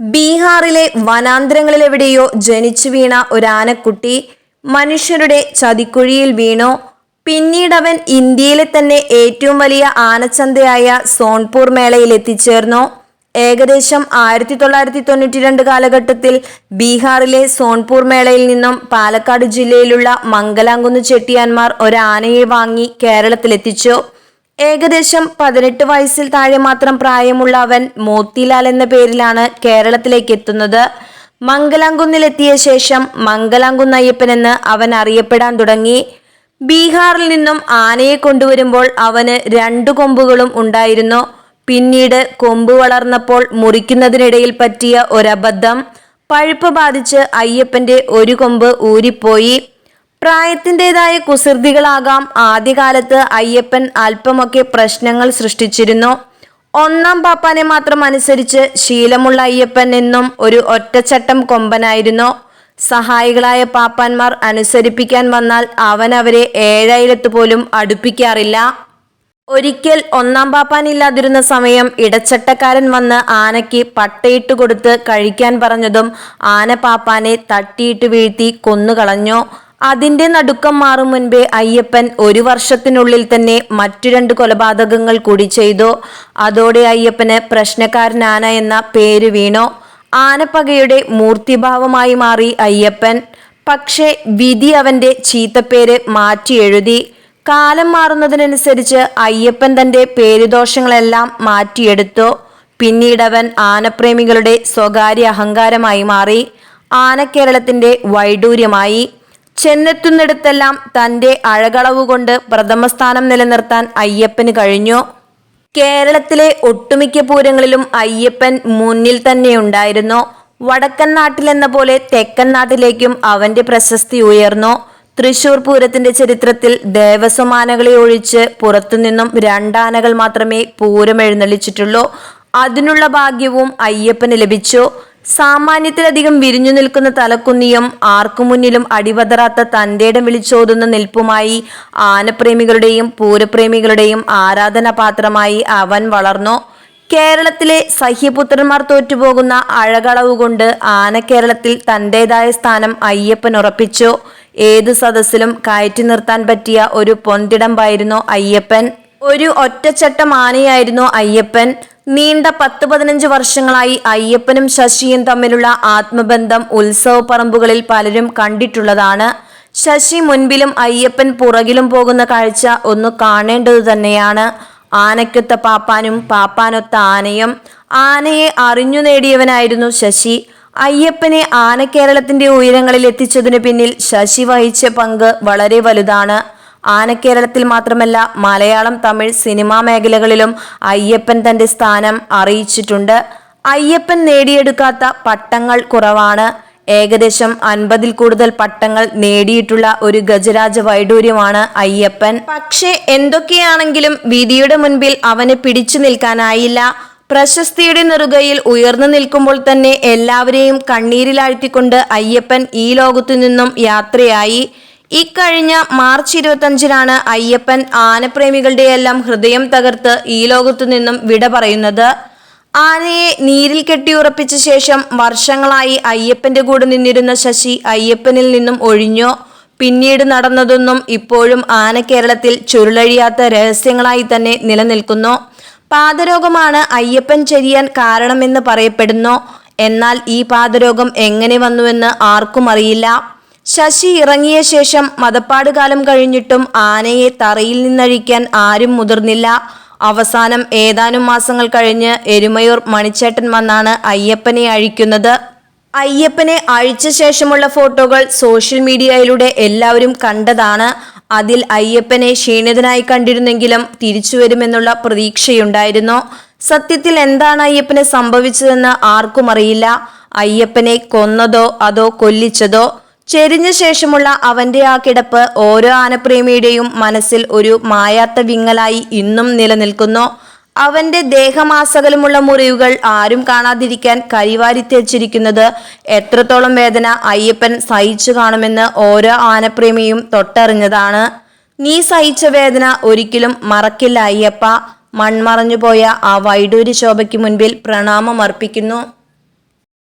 ബീഹാറിലെ വനാന്തരങ്ങളിലെവിടെയോ ജനിച്ചു വീണ ഒരാനക്കുട്ടി മനുഷ്യരുടെ ചതിക്കുഴിയിൽ വീണു. പിന്നീടവൻ ഇന്ത്യയിലെ തന്നെ ഏറ്റവും വലിയ ആനച്ചന്തയായ സോൺപൂർ മേളയിൽ എത്തിച്ചേർന്നു. ഏകദേശം ആയിരത്തി തൊള്ളായിരത്തി തൊണ്ണൂറ്റി രണ്ട് കാലഘട്ടത്തിൽ ബീഹാറിലെ സോൺപൂർ മേളയിൽ നിന്നും പാലക്കാട് ജില്ലയിലുള്ള മംഗലാംകുന്ന് ചെട്ടിയാന്മാർ ഒരാനയെ വാങ്ങി കേരളത്തിലെത്തിച്ചു. ഏകദേശം പതിനെട്ട് വയസ്സിൽ താഴെ മാത്രം പ്രായമുള്ള അവൻ മോത്തിലാൽ എന്ന പേരിലാണ് കേരളത്തിലേക്ക് എത്തുന്നത്. മംഗലാംകുന്നിലെത്തിയ ശേഷം മംഗലാംകുന്ന് അയ്യപ്പൻ എന്ന് അവൻ അറിയപ്പെടാൻ തുടങ്ങി. ബീഹാറിൽ നിന്നും ആനയെ കൊണ്ടുവരുമ്പോൾ അവന് രണ്ടു കൊമ്പുകളും ഉണ്ടായിരുന്നു. പിന്നീട് കൊമ്പ് വളർന്നപ്പോൾ മുറിക്കുന്നതിനിടയിൽ പറ്റിയ ഒരബദ്ധം പഴുപ്പ് ബാധിച്ച് അയ്യപ്പന്റെ ഒരു കൊമ്പ് ഊരിപ്പോയി. പ്രായത്തിന്റെതായ കുസൃതികളാകാം. ആദ്യകാലത്ത് അയ്യപ്പൻ അല്പമൊക്കെ പ്രശ്നങ്ങൾ സൃഷ്ടിച്ചിരുന്നു. ഒന്നാം പാപ്പാനെ മാത്രം അനുസരിച്ച് ശീലമുള്ള അയ്യപ്പൻ എന്നും ഒരു ഒറ്റച്ചട്ടം കൊമ്പനായിരുന്നു. സഹായികളായ പാപ്പാന്മാർ അനുസരിപ്പിക്കാൻ വന്നാൽ അവൻ അവരെ ഏഴായിരത്ത് പോലും അടുപ്പിക്കാറില്ല. ഒരിക്കൽ ഒന്നാം പാപ്പാൻ ഇല്ലാതിരുന്ന സമയം ഇടച്ചട്ടക്കാരൻ വന്ന് ആനയ്ക്ക് പട്ടയിട്ട് കൊടുത്ത് കഴിക്കാൻ പറഞ്ഞതും ആന പാപ്പാനെ തട്ടിയിട്ട് വീഴ്ത്തി കൊന്നുകളഞ്ഞു. അതിന്റെ നടുക്കം മാറും മുൻപേ അയ്യപ്പൻ ഒരു വർഷത്തിനുള്ളിൽ തന്നെ മറ്റു രണ്ട് കൊലപാതകങ്ങൾ കൂടി ചെയ്തു. അതോടെ അയ്യപ്പന് പ്രശ്നക്കാരനാന എന്ന പേര് വീണു. ആനപ്പകയുടെ മൂർത്തിഭാവമായി മാറി അയ്യപ്പൻ. പക്ഷേ വിധി അവന്റെ ചീത്തപ്പേര് മാറ്റി എഴുതി. കാലം മാറുന്നതിനനുസരിച്ച് അയ്യപ്പൻ തന്റെ പേരുദോഷങ്ങളെല്ലാം മാറ്റിയെടുത്തു. പിന്നീടവൻ ആനപ്രേമികളുടെ സ്വകാര്യ അഹങ്കാരമായി മാറി. ആനക്കേരളത്തിന്റെ വൈഡൂര്യമായി. ചെന്നെത്തുന്നിടത്തെല്ലാം തന്റെ അഴകളവുകൊണ്ട് പ്രഥമസ്ഥാനം നിലനിർത്താൻ അയ്യപ്പന് കഴിഞ്ഞു. കേരളത്തിലെ ഒട്ടുമിക്ക പൂരങ്ങളിലും അയ്യപ്പൻ മുന്നിൽ തന്നെ ഉണ്ടായിരുന്നു. വടക്കൻ നാട്ടിലെന്ന പോലെ തെക്കൻ നാട്ടിലേക്കും അവന്റെ പ്രശസ്തി ഉയർന്നു. തൃശൂർ പൂരത്തിന്റെ ചരിത്രത്തിൽ ദേവസ്വമാനകളെ ഒഴിച്ച് പുറത്തുനിന്നും രണ്ടാനകൾ മാത്രമേ പൂരം എഴുന്നള്ളിച്ചിട്ടുള്ളൂ അതിനുള്ള ഭാഗ്യവും അയ്യപ്പന് ലഭിച്ചു. സാമാന്യത്തിലധികം വിരിഞ്ഞു നിൽക്കുന്ന തലക്കുന്നിയും ആർക്കു മുന്നിലും അടിവതറാത്ത തന്റേടം വിളിച്ചോതുന്ന നിൽപ്പുമായി ആനപ്രേമികളുടെയും പൂരപ്രേമികളുടെയും ആരാധനാപാത്രമായി അവൻ വളർന്നു. കേരളത്തിലെ സഹ്യപുത്രന്മാർ തോറ്റുപോകുന്ന അഴകളവ് കൊണ്ട് ആനക്കേരളത്തിൽ തന്റേതായ സ്ഥാനം അയ്യപ്പൻ ഉറപ്പിച്ചു. ഏത് സദസ്സിലും കയറ്റി നിർത്താൻ പറ്റിയ ഒരു പൊന്തിടമ്പായിരുന്നു അയ്യപ്പൻ. ഒരു ഒറ്റച്ചട്ടം ആനയായിരുന്നു അയ്യപ്പൻ. നീണ്ട പത്ത് പതിനഞ്ച് വർഷങ്ങളായി അയ്യപ്പനും ശശിയും തമ്മിലുള്ള ആത്മബന്ധം ഉത്സവ പറമ്പുകളിൽ പലരും കണ്ടിട്ടുള്ളതാണ്. ശശി മുൻപിലും അയ്യപ്പൻ പുറകിലും പോകുന്ന കാഴ്ച ഒന്ന് കാണേണ്ടത് തന്നെയാണ്. ആനയ്ക്കൊത്ത പാപ്പാനും പാപ്പാനൊത്ത ആനയും. ആനയെ അറിഞ്ഞു നേടിയവനായിരുന്നു ശശി. അയ്യപ്പനെ ആനക്കേരളത്തിന്റെ ഉയരങ്ങളിൽ എത്തിച്ചതിനു പിന്നിൽ ശശി വഹിച്ച പങ്ക് വളരെ വലുതാണ്. ആനക്കേരളത്തിൽ മാത്രമല്ല മലയാളം തമിഴ് സിനിമാ മേഖലകളിലും അയ്യപ്പൻ തന്റെ സ്ഥാനം അറിയിച്ചിട്ടുണ്ട്. അയ്യപ്പൻ നേടിയെടുക്കാത്ത പട്ടങ്ങൾ കുറവാണ്. ഏകദേശം അൻപതിൽ കൂടുതൽ പട്ടങ്ങൾ നേടിയിട്ടുള്ള ഒരു ഗജരാജ വൈഡൂര്യമാണ് അയ്യപ്പൻ. പക്ഷേ എന്തൊക്കെയാണെങ്കിലും വിധിയുടെ മുൻപിൽ അവന് പിടിച്ചു നിൽക്കാനായില്ല. പ്രശസ്തിയുടെ നെറുകയിൽ ഉയർന്നു നിൽക്കുമ്പോൾ തന്നെ എല്ലാവരെയും കണ്ണീരിലാഴ്ത്തിക്കൊണ്ട് അയ്യപ്പൻ ഈ ലോകത്തു നിന്നും യാത്രയായി. ഇക്കഴിഞ്ഞ മാർച്ച് ഇരുപത്തഞ്ചിനാണ് അയ്യപ്പൻ ആനപ്രേമികളുടെയെല്ലാം ഹൃദയം തകർത്ത് ഈ ലോകത്തു നിന്നും വിട പറയുന്നത്. ആനയെ നീരിൽ കെട്ടിയുറപ്പിച്ച ശേഷം വർഷങ്ങളായി അയ്യപ്പന്റെ കൂടെ നിന്നിരുന്ന ശശി അയ്യപ്പനിൽ നിന്നും ഒഴിഞ്ഞു. പിന്നീട് നടന്നതൊന്നും ഇപ്പോഴും ആന കേരളത്തിൽ ചുരുളഴിയാത്ത രഹസ്യങ്ങളായി തന്നെ നിലനിൽക്കുന്നു. പാദരോഗമാണ് അയ്യപ്പൻ ചെരിയാൻ കാരണമെന്ന് പറയപ്പെടുന്നു. എന്നാൽ ഈ പാദരോഗം എങ്ങനെ വന്നുവെന്ന് ആർക്കും അറിയില്ല. ശശി ഇറങ്ങിയ ശേഷം മതപ്പാട് കാലം കഴിഞ്ഞിട്ടും ആനയെ തറയിൽ നിന്നഴിക്കാൻ ആരും മുതിർന്നില്ല. അവസാനം ഏതാനും മാസങ്ങൾ കഴിഞ്ഞ് എരുമയൂർ മണിച്ചേട്ടൻ വന്നാണ് അയ്യപ്പനെ അഴിക്കുന്നത്. അയ്യപ്പനെ അഴിച്ച ശേഷമുള്ള ഫോട്ടോകൾ സോഷ്യൽ മീഡിയയിലൂടെ എല്ലാവരും കണ്ടതാണ്. അതിൽ അയ്യപ്പനെ ക്ഷീണിതനായി കണ്ടിരുന്നെങ്കിലും തിരിച്ചു വരുമെന്നുള്ള പ്രതീക്ഷയുണ്ടായിരുന്നു. സത്യത്തിൽ എന്താണ് അയ്യപ്പനെ സംഭവിച്ചതെന്ന് ആർക്കും അറിയില്ല. അയ്യപ്പനെ കൊന്നതോ അതോ കൊല്ലിച്ചതോ ചെരിഞ്ഞ ശേഷമുള്ള അവന്റെ ആ കിടപ്പ് ഓരോ ആനപ്രേമിയുടെയും മനസ്സിൽ ഒരു മായാത്ത വിങ്ങലായി ഇന്നും നിലനിൽക്കുന്നു. അവന്റെ ദേഹമാസകലമുള്ള മുറിവുകൾ ആരും കാണാതിരിക്കാൻ കരിവാരി തെച്ചിരിക്കുന്നത് എത്രത്തോളം വേദന അയ്യപ്പൻ സഹിച്ചു കാണുമെന്ന് ഓരോ ആനപ്രേമിയും തൊട്ടറിഞ്ഞതാണ്. നീ സഹിച്ച വേദന ഒരിക്കലും മറക്കില്ല അയ്യപ്പ. മൺമറഞ്ഞുപോയ ആ വൈഡൂര്യ ശോഭയ്ക്ക് മുൻപിൽ പ്രണാമം അർപ്പിക്കുന്നു